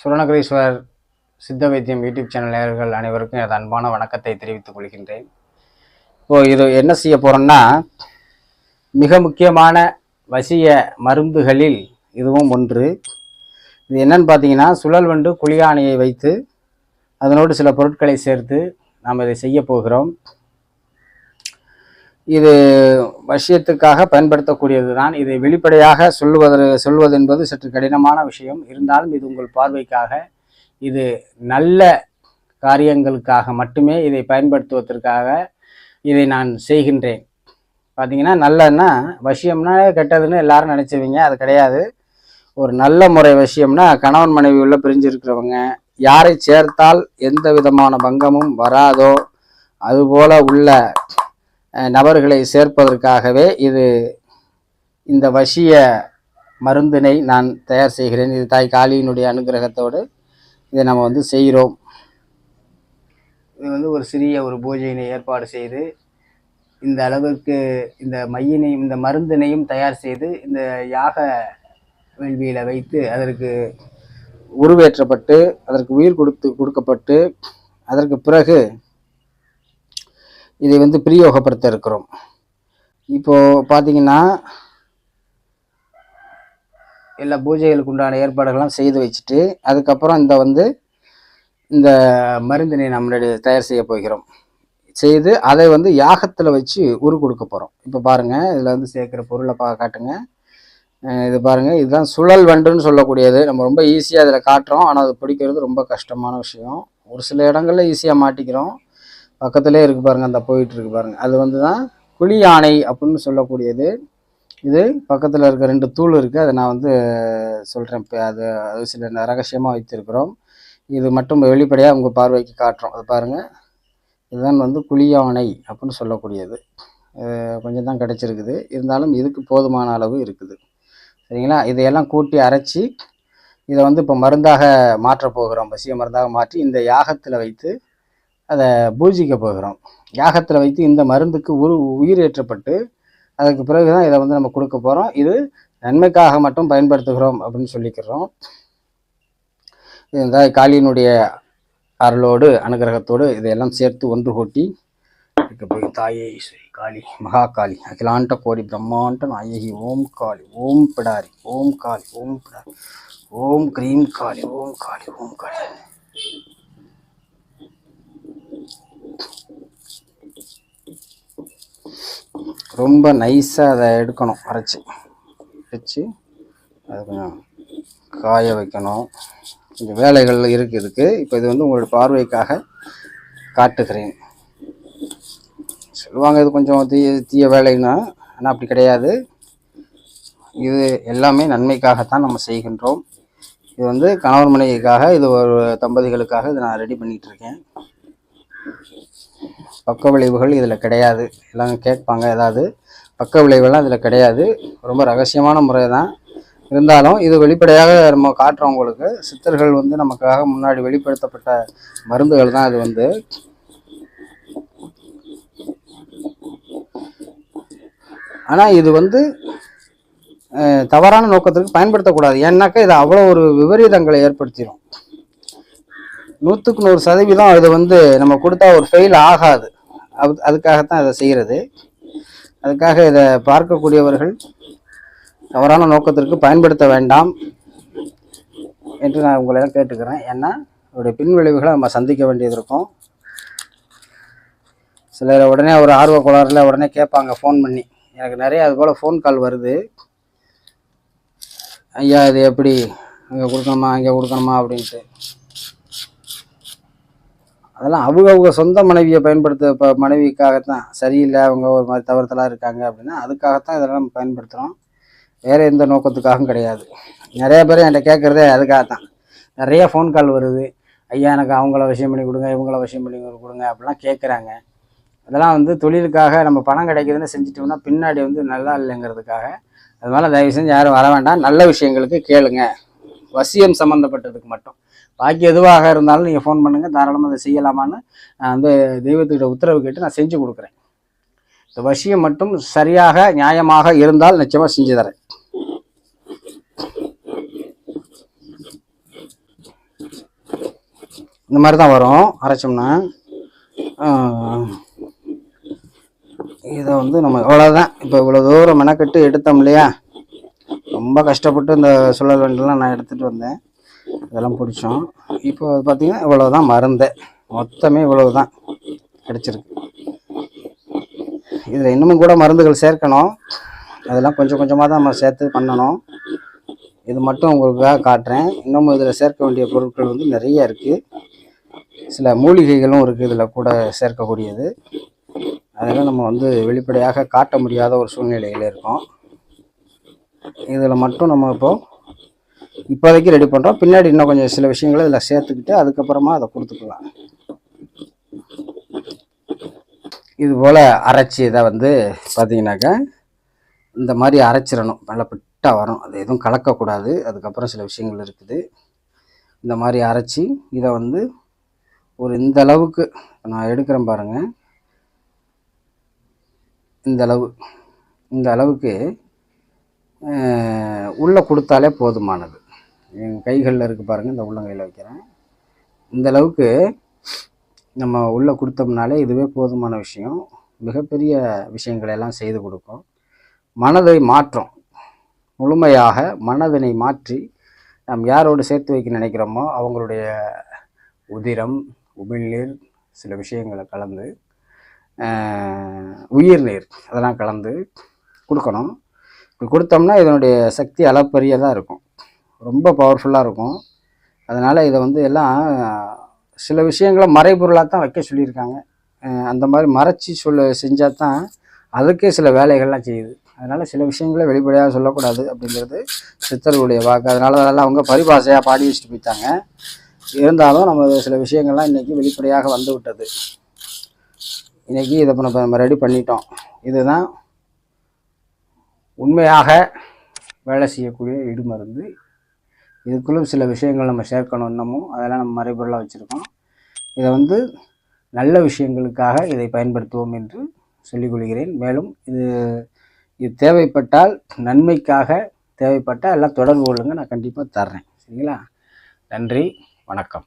சுரணகிரீஸ்வரர் சித்த வைத்தியம் YouTube channel நேயர்கள் அனைவருக்கும் எனது அன்பான வணக்கத்தை தெரிவித்துக் கொள்கின்றேன். இப்போ இது என்ன செய்ய போகிறோன்னா மிக முக்கியமான வசிய மருந்துகளில் இதுவும் ஒன்று. இது என்னன்னு பார்த்தீங்கன்னா சுழல் வண்டு குளியானையை வைத்து அதனோடு சில பொருட்களை சேர்த்து நாம் இதை செய்ய போகிறோம். இது வசியத்துக்காக பயன்படுத்தக்கூடியது தான் இதை வெளிப்படையாக சொல்லுவதற்கு சொல்வது என்பது சற்று கடினமான விஷயம். இருந்தாலும் இது உங்கள் பார்வைக்காக இது நல்ல காரியங்களுக்காக மட்டுமே இதை பயன்படுத்துவதற்காக இதை நான் செய்கின்றேன். பார்த்தீங்கன்னா நல்லன்னா விஷயம்னா கெட்டதுன்னு எல்லாரும் நினச்சிவிங்க. அது கிடையாது. ஒரு நல்ல முறை விஷயம்னா கணவன் மனைவி உள்ள பிரிஞ்சிருக்கிறவங்க யாரை சேர்த்தால் எந்த விதமான பங்கமும் வராதோ அதுபோல உள்ள நபர்களை சேர்ப்பதற்காகவே இது இந்த வசிய மருந்தினை நான் தயார் செய்கிறேன். இது தாய் காளியினுடைய அனுகிரகத்தோடு இதை நம்ம வந்து செய்கிறோம். இது வந்து ஒரு சிறிய ஒரு பூஜையினை ஏற்பாடு செய்து இந்த அளவிற்கு இந்த மையினையும் இந்த மருந்தினையும் தயார் செய்து இந்த யாக வேள்வியில் வைத்து அதற்கு உருவேற்றப்பட்டு அதற்கு உயிர் கொடுத்து கொடுக்கப்பட்டு அதற்கு பிறகு இதை வந்து பிரயோகப்படுத்த இருக்கிறோம். இப்போ பார்த்தீங்கன்னா எல்லா பூஜைகளுக்கு உண்டான ஏற்பாடுகள்லாம் செய்து வச்சுட்டு அதுக்கப்புறம் இந்த வந்து இந்த மருந்தினை நம்மளுடைய தயார் செய்ய போகிறோம். செய்து அதை வந்து யாகத்தில் வச்சு உரு கொடுக்க போகிறோம் இப்போ பாருங்கள் இதில் வந்து சேர்க்குற பொருளை பா காட்டுங்க. இது பாருங்கள் இதுதான் சுழல் வண்டுன்னு சொல்லக்கூடியது. நம்ம ரொம்ப ஈஸியாக அதில் காட்டுறோம். ஆனால் அது பிடிக்கிறது ரொம்ப கஷ்டமான விஷயம். ஒரு சில இடங்களில் ஈஸியாக மாட்டிக்கிறோம். பக்கத்துலேயே இருக்குது பாருங்கள் அந்த போயிட்டு இருக்கு பாருங்கள் அது வந்து தான் குழி யானை அப்படின்னு சொல்லக்கூடியது. இது பக்கத்தில் இருக்க ரெண்டு தூள் இருக்குது அதை நான் வந்து சொல்கிறேன் இப்போ அது அது சில ரகசியமாக வைத்திருக்கிறோம். இது மட்டும் வெளிப்படையாக உங்கள் பார்வைக்கு காட்டுறோம். அது பாருங்கள் இதுதான் வந்து குழியானை அப்படின்னு சொல்லக்கூடியது. கொஞ்சம் தான் கிடச்சிருக்குது. இருந்தாலும் இதுக்கு போதுமான அளவு இருக்குது. சரிங்களா? இதையெல்லாம் கூட்டி அரைச்சி இதை வந்து இப்போ மருந்தாக மாற்றப் போகிறோம். பசிய மருந்தாக மாற்றி இந்த யாகத்தில் வைத்து அதை பூஜிக்க போகிறோம். யாகத்தில் வைத்து இந்த மருந்துக்கு உரு உயிரேற்றப்பட்டு அதுக்கு பிறகு தான் இதை வந்து நம்ம கொடுக்க போகிறோம் இது நன்மைக்காக மட்டும் பயன்படுத்துகிறோம் அப்படின்னு சொல்லிக்கிறோம். இந்த காளியினுடைய அருளோடு அனுகிரகத்தோடு இதையெல்லாம் சேர்த்து ஒன்று கூட்டி இருக்க போய் தாயே ஈஸ்வரி காளி மகா காளி அகிலாண்ட கோடி பிரம்மாண்ட நாயகி ஓம் காளி ஓம் பிடாரி ஓம் காளி ஓம் பிடாரி ஓம் கிரீம் காளி ஓம் காளி ஓம் காளி. ரொம்ப நைஸாக அதை எடுக்கணும் அரைச்சி. வச்சு அது கொஞ்சம் காய வைக்கணும். கொஞ்சம் வேலைகள் இருக்குது இதுக்கு. இப்போ இது வந்து உங்களோட பார்வைக்காக காட்டுகிறேன். சொல்லுவாங்க இது கொஞ்சம் தீய தீய வேலைன்னா ஆனால் அப்படி கிடையாது. இது எல்லாமே நன்மைக்காகத்தான் நம்ம செய்கின்றோம். இது வந்து கணவன் மனைவிக்காக இது ஒரு தம்பதிகளுக்காக இதை நான் ரெடி பண்ணிகிட்ருக்கேன் இருக்கேன். பக்க விளைவுகள் இதில் கிடையாது. எல்லாம் கேட்பாங்க. ஏதாவது பக்க விளைவுகள்லாம் இதில் கிடையாது. ரொம்ப ரகசியமான முறை தான். இருந்தாலும் இது வெளிப்படையாக நம்ம காட்டுறோம் உங்களுக்கு. சித்தர்கள் வந்து நமக்காக முன்னாடி வெளிப்படுத்தப்பட்ட மருந்துகள் தான் இது வந்து. ஆனால் இது வந்து தவறான நோக்கத்திற்கு பயன்படுத்தக்கூடாது. ஏன்னாக்கா இது அவ்வளோ ஒரு விபரீதங்களை ஏற்படுத்திடும் நூற்றுக்கு நூறு சதவீதம் இது வந்து நம்ம கொடுத்தா ஒரு ஃபெயில் ஆகாது. அது அதுக்காகத்தான் இதை செய்கிறது அதுக்காக இதை பார்க்கக்கூடியவர்கள் தவறான நோக்கத்திற்கு பயன்படுத்த வேண்டாம் என்று நான் உங்களை கேட்டுக்கிறேன். ஏன்னா இதோடைய பின் விளைவுகளை நம்ம சந்திக்க வேண்டியது இருக்கும். சிலர் உடனே ஒரு ஆர்வ கோளாறுல உடனே கேட்பாங்க ஃபோன் பண்ணி. எனக்கு நிறைய அது போல் ஃபோன் கால் வருது. ஐயா இது எப்படி? அங்கே கொடுக்கணுமா? அங்கே கொடுக்கணுமா? அப்படின்ட்டு. அதெல்லாம் அவங்க அவங்க சொந்த மனைவியை பயன்படுத்த இப்போ மனைவிக்காகத்தான். சரியில்லை அவங்க ஒரு மாதிரி தவறுதலாக இருக்காங்க அப்படின்னா அதுக்காகத்தான் இதெல்லாம் நம்ம பயன்படுத்துகிறோம் வேறு எந்த நோக்கத்துக்காகவும் கிடையாது. நிறைய பேர் என்கிட்ட கேட்குறதே அதுக்காகத்தான். நிறைய ஃபோன் கால் வருது. ஐயா எனக்கு அவங்கள விஷயம் பண்ணி கொடுங்க இவங்கள விஷயம் பண்ணி கொடுங்க அப்படிலாம் கேட்குறாங்க. அதெல்லாம் வந்து தொழிலுக்காக நம்ம பணம் கிடைக்குதுன்னு செஞ்சுட்டோம்னா பின்னாடி வந்து நல்லா இல்லைங்கிறதுக்காக. அதனால் தயவு செஞ்சு யாரும் வர வேண்டாம். நல்ல விஷயங்களுக்கு கேளுங்க. வசியம் சம்மந்தப்பட்டதுக்கு மட்டும். பாக்கி எதுவாக இருந்தாலும் நீங்கள் ஃபோன் பண்ணுங்கள் தாராளமாக அதை செய்யலாமான்னு நான் வந்து தெய்வத்துக்கிட்ட உத்தரவு கேட்டு நான் செஞ்சு கொடுக்குறேன். இந்த வசியம் மட்டும் சரியாக நியாயமாக இருந்தால் நிச்சயமாக செஞ்சு தரேன். இந்த மாதிரி தான் வரும். அரைச்சோம்னா இதை வந்து நம்ம இவ்வளோதான் இப்போ இவ்வளோ தூரம் மெனக்கட்டு எடுத்தோம் இல்லையா? ரொம்ப கஷ்டப்பட்டு இந்த சுழல் வண்டிலாம் நான் எடுத்துகிட்டு வந்தேன். இதெல்லாம் பிடிச்சோம். இப்போ பார்த்தீங்கன்னா இவ்வளோ தான் மருந்தே. மொத்தமே இவ்வளவு தான் கிடச்சிருக்கு. இதில் இன்னமும் கூட மருந்துகள் சேர்க்கணும். அதெல்லாம் கொஞ்சம் கொஞ்சமாக தான் நம்ம சேர்த்து பண்ணணும். இது மட்டும் உங்களுக்காக காட்டுறேன். இன்னமும் இதில் சேர்க்க வேண்டிய பொருட்கள் வந்து நிறைய இருக்குது சில மூலிகைகளும் இருக்குது இதில் கூட சேர்க்கக்கூடியது. அதெல்லாம் நம்ம வந்து வெளிப்படையாக காட்ட முடியாத ஒரு சூழ்நிலையில் இருக்கோம். இதில் மட்டும் நம்ம இப்போது இப்போதைக்கு ரெடி பண்ணுறோம் பின்னாடி இன்னும் கொஞ்சம் சில விஷயங்களை இதில் சேர்த்துக்கிட்டு அதுக்கப்புறமா அதை கொடுத்துக்கலாம். இது போல் அரைச்சி இதை வந்து பார்த்திங்கனாக்கா இந்த மாதிரி அரைச்சிடணும். நல்லா பிட்டாக வரும். அது எதுவும் கலக்கக்கூடாது. அதுக்கப்புறம் சில விஷயங்கள் இருக்குது. இந்த மாதிரி அரைச்சி இதை வந்து ஒரு இந்த அளவுக்கு நான் எடுக்கிறேன் பாருங்கள் இந்த அளவு இந்த அளவுக்கு உள்ளே கொடுத்தாலே போதுமானது. என் கைகளில் இருக்குது பாருங்கள் இந்த உள்ளங்கையில் வைக்கிறேன். இந்தளவுக்கு நம்ம உள்ளே கொடுத்தோம்னாலே இதுவே போதுமான விஷயம். மிகப்பெரிய விஷயங்களை எல்லாம் செய்து கொடுக்கும். மனதை மாற்றும். முழுமையாக மனதினை மாற்றி நாம் யாரோடு சேர்த்து வைக்க நினைக்கிறோமோ அவங்களுடைய உதிரம் உமிழ்நீர் சில விஷயங்களை கலந்து உயிர்நீர் அதெல்லாம் கலந்து கொடுக்கணும். இப்படி கொடுத்தோம்னா இதனுடைய சக்தி அளப்பரியதாக இருக்கும். ரொம்ப பவர்ஃபுல்லாக இருக்கும். அதனால் இதை வந்து எல்லாம் சில விஷயங்களை மறைபொருளாக தான் வைக்க சொல்லியிருக்காங்க. அந்த மாதிரி மறைச்சி சொல்ல செஞ்சால் தான் அதுக்கே சில வேலைகள்லாம் செய்யுது. அதனால் சில விஷயங்களை வெளிப்படையாக சொல்லக்கூடாது அப்படிங்கிறது சித்தர்களுடைய வாக்கு. அதனால் அதெல்லாம் அவங்க பரிபாஷையாக பாடி வச்சுட்டு போயிட்டாங்க. இருந்தாலும் நம்ம சில விஷயங்கள்லாம் இன்றைக்கி வெளிப்படையாக வந்து விட்டது. இன்றைக்கி இதை இப்போ நம்ம ரெடி பண்ணிட்டோம். இதுதான் உண்மையாக வேலை செய்யக்கூடிய இடுமருந்து. இதுக்குள்ளும் சில விஷயங்கள் நம்ம சேர்க்கணும் இன்னமும் அதெல்லாம் நம்ம மறைபொருளாக வச்சுருக்கோம். இதை வந்து நல்ல விஷயங்களுக்காக இதை பயன்படுத்துவோம் என்று சொல்லிக் கொள்கிறேன். மேலும் இது இது தேவைப்பட்டால் நன்மைக்காக தேவைப்பட்டால் எல்லாம் தொடர்பு கொள்ளுங்க. நான் கண்டிப்பாக தர்றேன். சரிங்களா? நன்றி. வணக்கம்.